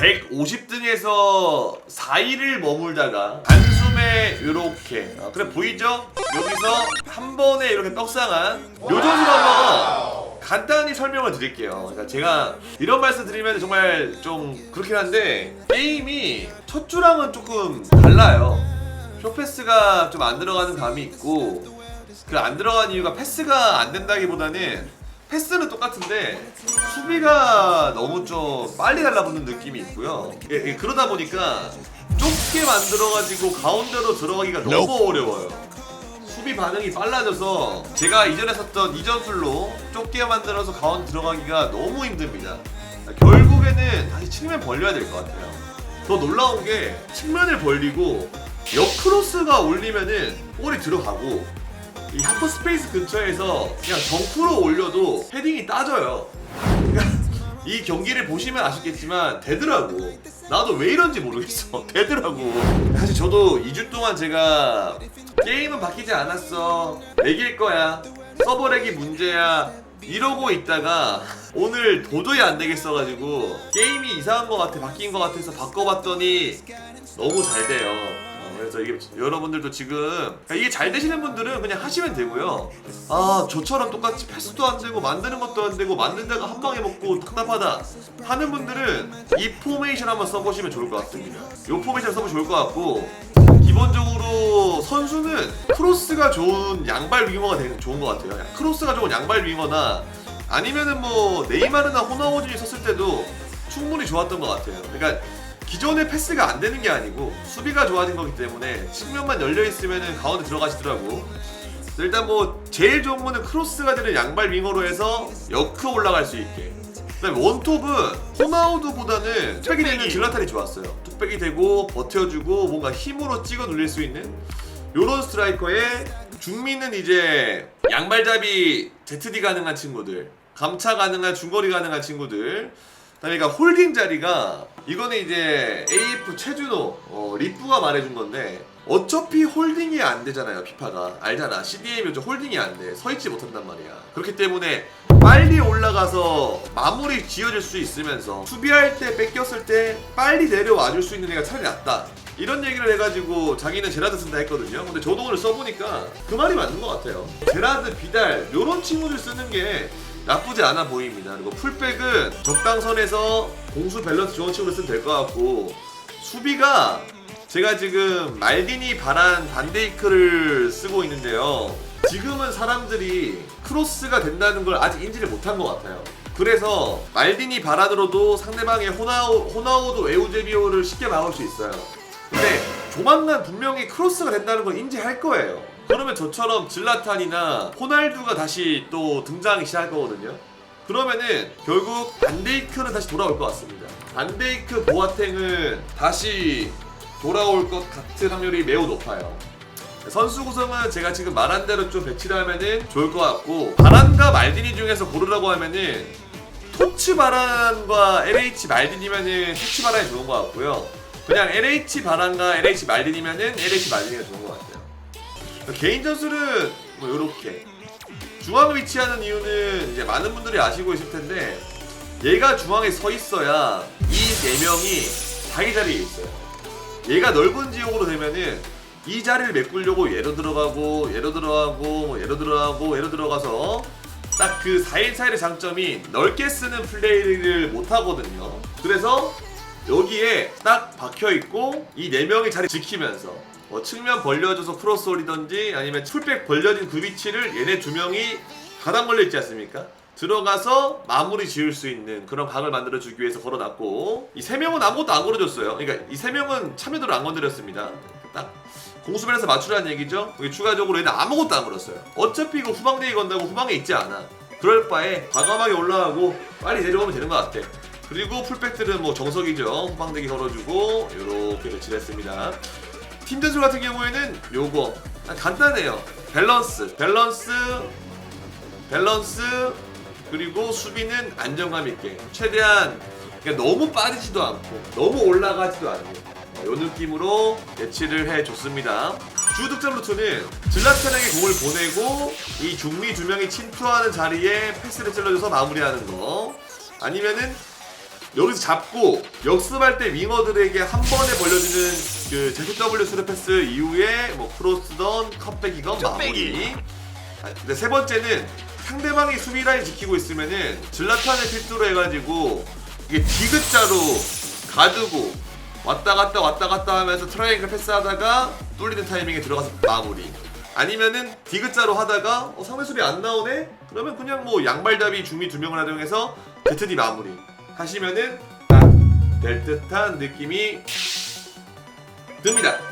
150등에서 4위를 머물다가 단숨에 이렇게 아, 그래 보이죠? 여기서 한 번에 이렇게 떡상한 요 선수를 한번 간단히 설명을 드릴게요. 그러니까 제가 이런 말씀 드리면 정말 좀 그렇긴 한데 게임이 첫 주랑은 조금 달라요. 쇼패스가 좀 안 들어가는 감이 있고 그 안 들어간 이유가 패스가 안 된다기보다는 패스는 똑같은데 수비가 너무 좀 빨리 달라붙는 느낌이 있고요. 예, 예, 그러다 보니까 좁게 만들어가지고 가운데로 들어가기가 너무 어려워요. 수비 반응이 빨라져서 제가 이전에 썼던 이전술로 좁게 만들어서 가운데 들어가기가 너무 힘듭니다. 결국에는 다시 측면 벌려야 될 것 같아요. 더 놀라운 게 측면을 벌리고 옆 크로스가 올리면은 볼이 들어가고 이 하프 스페이스 근처에서 그냥 정프로 올려도 헤딩이 따져요. 그러니까 이 경기를 보시면 아시겠지만 되더라고. 나도 왜 이런지 모르겠어. 되더라고. 사실 저도 2주 동안 제가 게임은 바뀌지 않았어. 내길 거야. 서버렉이 문제야. 이러고 있다가 오늘 도저히 안 되겠어가지고 게임이 이상한 것 같아 바뀐 것 같아서 바꿔봤더니 너무 잘 돼요. 어, 그래서 이게 여러분들도 지금 이게 잘 되시는 분들은 그냥 하시면 되고요. 아 저처럼 똑같이 패스도 안 되고 만드는 것도 안 되고 만든 데가 한 방에 먹고 답답하다 하는 분들은 이 포메이션 한번 써보시면 좋을 것 같습니다. 이 포메이션 써보면 좋을 것 같고 기본적으로 선수는 크로스가 좋은 양발 윙어가 좋은 것 같아요. 크로스가 좋은 양발 윙어나 아니면은 뭐 네이마르나 호나우진이 썼을 때도 충분히 좋았던 것 같아요. 그러니까 기존의 패스가 안 되는 게 아니고 수비가 좋아진 거기 때문에 측면만 열려 있으면은 가운데 들어가시더라고. 일단 뭐 제일 좋은 거는 크로스가 되는 양발 윙어로 해서 역크 올라갈 수 있게. 그다음에 원톱은 호나우두보다는 뚝배기 되는 질라탄이 좋았어요. 뚝배기 되고 버텨주고 뭔가 힘으로 찍어 눌릴 수 있는 요런 스트라이커에 중미는 이제 양발잡이 ZD 가능한 친구들, 감차 가능한 중거리 가능한 친구들. 그러니까 홀딩 자리가 이거는 이제 AF 최준호 어, 리프가 말해준 건데 어차피 홀딩이 안 되잖아요 피파가. 알잖아. CDM이 요즘 홀딩이 안돼. 서있지 못한단 말이야. 그렇기 때문에 빨리 올라가서 마무리 지어질 수 있으면서 수비할 때 뺏겼을 때 빨리 내려와 줄 수 있는 애가 차라리 낫다. 이런 얘기를 해가지고 자기는 제라드 쓴다 했거든요. 근데 저도 오늘 써보니까 그 말이 맞는 것 같아요. 제라드 비달 요런 친구들 쓰는 게 나쁘지 않아 보입니다. 그리고 풀백은 적당선에서 공수 밸런스 좋은 친구를 쓰면 될 것 같고 수비가 제가 지금 말디니 바란 반데이크를 쓰고 있는데요. 지금은 사람들이 크로스가 된다는 걸 아직 인지를 못한 것 같아요. 그래서 말디니 바란으로도 상대방의 호나우, 호나우도 에우제비오를 쉽게 막을 수 있어요. 근데 조만간 분명히 크로스가 된다는 걸 인지할 거예요. 그러면 저처럼 질라탄이나 호날두가 다시 또 등장하기 시작할 거거든요. 그러면은 결국 반데이크는 다시 돌아올 것 같습니다. 반데이크 보아탱은 다시 돌아올 것 같은 확률이 매우 높아요. 선수 구성은 제가 지금 말한 대로 좀 배치를 하면은 좋을 것 같고 바란과 말디니 중에서 고르라고 하면은 토츠 바란과 LH 말디니면은 토츠 바란이 좋은 것 같고요. 그냥 LH 바란과 LH 말디니면은 LH 말디니가 좋은 것 같아요. 개인 전술은 뭐 요렇게 중앙에 위치하는 이유는 이제 많은 분들이 아시고 있을 텐데 얘가 중앙에 서 있어야 이 네 명이 자기 자리에 있어요. 얘가 넓은 지역으로 되면은 이 자리를 메꾸려고 얘로 들어가고 얘로 들어가고 뭐 얘로 들어가고 얘로 들어가서 딱 그 4인 사이의 장점이 넓게 쓰는 플레이를 못 하거든요. 그래서 여기에 딱 박혀 있고 이 네 명이 자리 지키면서 뭐 측면 벌려줘서 크로스 올리던지 아니면 풀백 벌려진 그 위치를 얘네 두 명이 가당 걸려 있지 않습니까? 들어가서 마무리 지을 수 있는 그런 각을 만들어 주기 위해서 걸어놨고 이 세 명은 아무것도 안 걸어줬어요. 그러니까 이 세 명은 참여도를 안 건드렸습니다. 딱 공수변에서 맞추라는 얘기죠. 추가적으로 얘는 아무것도 안 걸었어요. 어차피 이거 후방대기 건다고 후방에 있지 않아. 그럴 바에 과감하게 올라가고 빨리 내려오면 되는 것 같아. 그리고 풀백들은 뭐 정석이죠. 후방대기 걸어주고 이렇게 배치를 했습니다. 팀 전술 같은 경우에는 요거 아, 간단해요. 밸런스, 밸런스, 밸런스 그리고 수비는 안정감 있게 최대한 그러니까 너무 빠지지도 않고 너무 올라가지도 않고 어, 요 느낌으로 배치를 해줬습니다. 주 득점 루트는 질라탄에게 공을 보내고 이 중미 두 명이 침투하는 자리에 패스를 찔러줘서 마무리하는 거 아니면은 여기서 잡고 역습할 때 윙어들에게 한 번에 벌려주는 그 ZW 스루 패스 이후에 뭐 크로스던 컵백이건 마무리. 아, 근데 세 번째는 상대방이 수비 라인 지키고 있으면은 질라탄을 필두로 해가지고 이게 디귿자로 가두고 왔다 갔다 왔다 갔다 하면서 트라이앵글 패스하다가 뚫리는 타이밍에 들어가서 마무리. 아니면은 디귿자로 하다가 어, 상대 수비 안 나오네? 그러면 그냥 뭐 양발잡이 중미 두 명을 활용해서 ZD 마무리 하시면은 딱 될 듯한 느낌이 듭니다.